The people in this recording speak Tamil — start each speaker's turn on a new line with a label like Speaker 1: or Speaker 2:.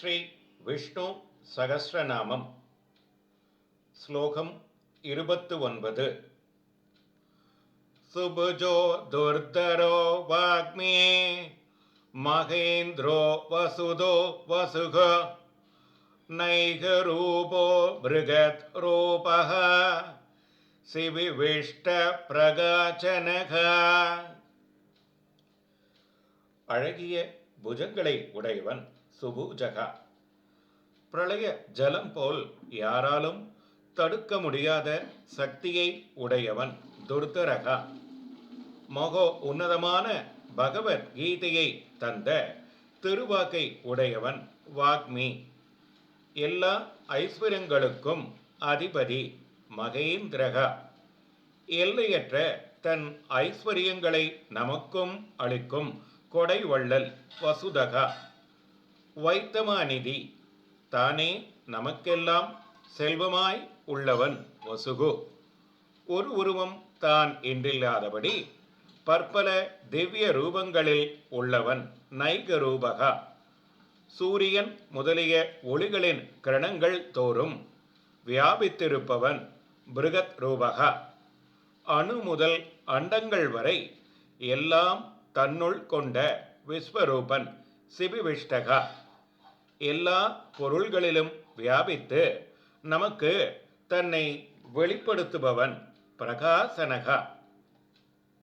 Speaker 1: ஸ்ரீ விஷ்ணு சகசிரநாமம். ஸ்லோகம் இருபத்து ஒன்பது சுபுஜோ துர்தரோ வாக்மே மகேந்திரோ வசுதோ வசுக. நைகரூபோ பிருகத் ரூபः சிவிவிஷ்டபிரகாச்சனக அழகிய புஜங்களை உடையவன் சுபூஜகா பிரளய ஜலம் போல் யாராலும் தடுக்க முடியாத சக்தியை உடையவன் துர்தரகா மகோ உன்னதமான பகவத் கீதையை தந்த திருவாக்கை உடையவன் வாக்மி. எல்லா ஐஸ்வர்யங்களுக்கும் அதிபதி மகேந்திரகா. எல்லையற்ற தன் ஐஸ்வர்யங்களை நமக்கும் அளிக்கும் கொடைவள்ளல் வசுதகா. வைத்தமாநிதி தானே நமக்கெல்லாம் செல்வமாய் உள்ளவன் வசுகு. ஒரு உருவம் தான் என்றில்லாதபடி பற்பல திவ்ய ரூபங்களில் உள்ளவன் நைக ரூபகா. சூரியன் முதலிய ஒளிகளின் கிரணங்கள் தோறும் வியாபித்திருப்பவன் பிருகத் ரூபகா. அணு முதல் அண்டங்கள் வரை எல்லாம் தன்னுள் கொண்ட விஸ்வரூபன் சிபிவிஷ்டகா. எல்லா பொருள்களிலும் வியாபித்து நமக்கு தன்னை வெளிப்படுத்துபவன் பிரகாசனகா.